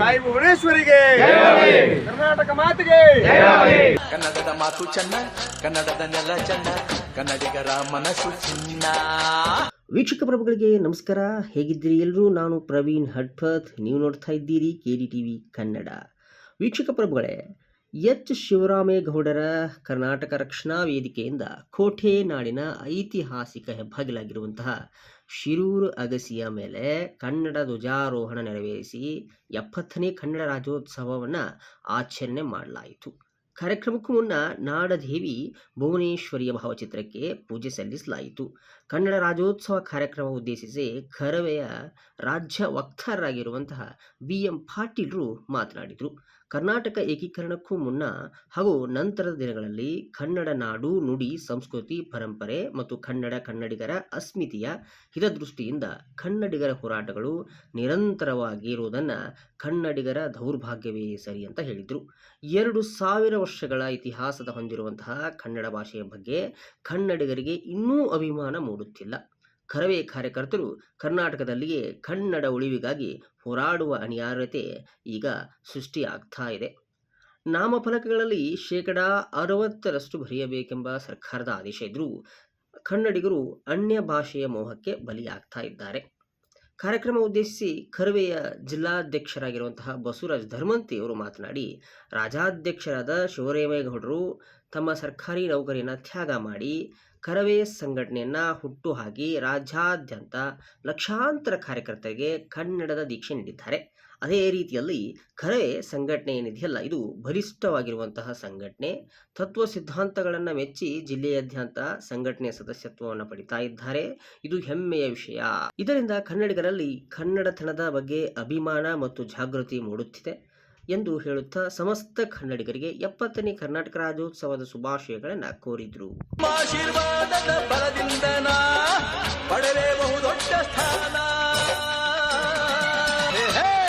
ತಾಯಿ ಭುವನೇಶ್ವರಿಗೆ ಕರ್ನಾಟಕ ಮಾತಿಗೆ. ಕನ್ನಡದ ಮಾತು ಚೆನ್ನ ಕನ್ನಡದ ನೆಲ ಚೆನ್ನ ಕನ್ನಡಿಗರ ಮನಸ್ಸು ಚಿನ್ನ. ವೀಕ್ಷಕ ಪ್ರಭುಗಳಿಗೆ ನಮಸ್ಕಾರ. ಹೇಗಿದ್ದೀರಿ ಎಲ್ಲರೂ? ನಾನು ಪ್ರವೀಣ್ ಹಡ್ಪತ್. ನೀವು ನೋಡ್ತಾ ಇದ್ದೀರಿ ಕೆ ಡಿ ಟಿವಿ ಕನ್ನಡ. ವೀಕ್ಷಕ ಪ್ರಭುಗಳೇ ಎಚ್ ಶಿವರಾಮೇಗೌಡರ ಕರ್ನಾಟಕ ರಕ್ಷಣಾ ವೇದಿಕೆಯಿಂದ ಕೋಟೆ ನಾಡಿನ ಐತಿಹಾಸಿಕ ಹೆಬ್ಬಾಗಿಲಾಗಿರುವಂತಹ ಶಿರೂರು ಅಗಸಿಯ ಮೇಲೆ ಕನ್ನಡ ಧ್ವಜಾರೋಹಣ ನೆರವೇರಿಸಿ ಎಪ್ಪತ್ತನೇ ಕನ್ನಡ ರಾಜ್ಯೋತ್ಸವವನ್ನು ಆಚರಣೆ ಮಾಡಲಾಯಿತು. ಕಾರ್ಯಕ್ರಮಕ್ಕೂ ಮುನ್ನ ನಾಡದೇವಿ ಭುವನೇಶ್ವರಿಯ ಭಾವಚಿತ್ರಕ್ಕೆ ಪೂಜೆ ಸಲ್ಲಿಸಲಾಯಿತು. ಕನ್ನಡ ರಾಜ್ಯೋತ್ಸವ ಕಾರ್ಯಕ್ರಮ ಉದ್ದೇಶಿಸಿ ಕರವೆಯ ರಾಜ್ಯ ವಕ್ತಾರರಾಗಿರುವಂತಹ ಬಿ ಎಂ ಪಾಟೀಲ್ರು ಮಾತನಾಡಿದರು. ಕರ್ನಾಟಕ ಏಕೀಕರಣಕ್ಕೂ ಮುನ್ನ ಹಾಗೂ ನಂತರದ ದಿನಗಳಲ್ಲಿ ಕನ್ನಡ ನಾಡು, ನುಡಿ, ಸಂಸ್ಕೃತಿ, ಪರಂಪರೆ ಮತ್ತು ಕನ್ನಡ ಕನ್ನಡಿಗರ ಅಸ್ಮಿತೆಯ ಹಿತದೃಷ್ಟಿಯಿಂದ ಕನ್ನಡಿಗರ ಹೋರಾಟಗಳು ನಿರಂತರವಾಗಿ ಇರುವುದನ್ನು ಕನ್ನಡಿಗರ ದೌರ್ಭಾಗ್ಯವೇ ಸರಿ ಅಂತ ಹೇಳಿದರು. ಎರಡು ಸಾವಿರ ವರ್ಷಗಳ ಇತಿಹಾಸದ ಹೊಂದಿರುವಂತಹ ಕನ್ನಡ ಭಾಷೆಯ ಬಗ್ಗೆ ಕನ್ನಡಿಗರಿಗೆ ಇನ್ನೂ ಅಭಿಮಾನ ಮೂಡುತ್ತಿಲ್ಲ. ಕರವೇ ಕಾರ್ಯಕರ್ತರು ಕರ್ನಾಟಕದಲ್ಲಿಯೇ ಕನ್ನಡ ಉಳಿವಿಗಾಗಿ ಹೋರಾಡುವ ಅನಿವಾರ್ಯತೆ ಈಗ ಸೃಷ್ಟಿಯಾಗ್ತಾ ಇದೆ. ನಾಮಫಲಕಗಳಲ್ಲಿ ಶೇಕಡ ಅರವತ್ತರಷ್ಟು ಬರೆಯಬೇಕೆಂಬ ಸರ್ಕಾರದ ಆದೇಶ ಇದ್ದರೂ ಕನ್ನಡಿಗರು ಅನ್ಯ ಭಾಷೆಯ ಮೋಹಕ್ಕೆ ಬಲಿಯಾಗ್ತಾ ಇದ್ದಾರೆ. ಕಾರ್ಯಕ್ರಮ ಉದ್ದೇಶಿಸಿ ಖರ್ವೆಯ ಜಿಲ್ಲಾಧ್ಯಕ್ಷರಾಗಿರುವಂತಹ ಬಸವರಾಜ್ ಧರ್ಮಂತಿ ಅವರು ಮಾತನಾಡಿ ರಾಜ್ಯಾಧ್ಯಕ್ಷರಾದ ಶಿವರೇಮೇಗೌಡರು ತಮ್ಮ ಸರ್ಕಾರಿ ನೌಕರಿಯನ್ನು ತ್ಯಾಗ ಮಾಡಿ ಕರವೇ ಸಂಘಟನೆಯನ್ನು ಹುಟ್ಟುಹಾಕಿ ರಾಜ್ಯಾದ್ಯಂತ ಲಕ್ಷಾಂತರ ಕಾರ್ಯಕರ್ತರಿಗೆ ಕನ್ನಡದ ದೀಕ್ಷೆ ನೀಡಿದ್ದಾರೆ. ಅದೇ ರೀತಿಯಲ್ಲಿ ಕರವೇ ಸಂಘಟನೆ ಏನಿದೆಯಲ್ಲ, ಇದು ಬಲಿಷ್ಠವಾಗಿರುವಂತಹ ಸಂಘಟನೆ. ತತ್ವ ಸಿದ್ಧಾಂತಗಳನ್ನು ಮೆಚ್ಚಿ ಜಿಲ್ಲೆಯಾದ್ಯಂತ ಸಂಘಟನೆಯ ಸದಸ್ಯತ್ವವನ್ನು ಪಡಿತಾ ಇದ್ದಾರೆ. ಇದು ಹೆಮ್ಮೆಯ ವಿಷಯ. ಇದರಿಂದ ಕನ್ನಡಿಗರಲ್ಲಿ ಕನ್ನಡತನದ ಬಗ್ಗೆ ಅಭಿಮಾನ ಮತ್ತು ಜಾಗೃತಿ ಮೂಡುತ್ತಿದೆ. ಎಂದು ಹೇಳುತ್ತಾ ಸಮಸ್ತ ಕನ್ನಡಿಗರಿಗೆ ಎಪ್ಪತ್ತನೇ ಕರ್ನಾಟಕ ರಾಜ್ಯೋತ್ಸವದ ಶುಭಾಶಯಗಳನ್ನು ಕೋರಿದರು.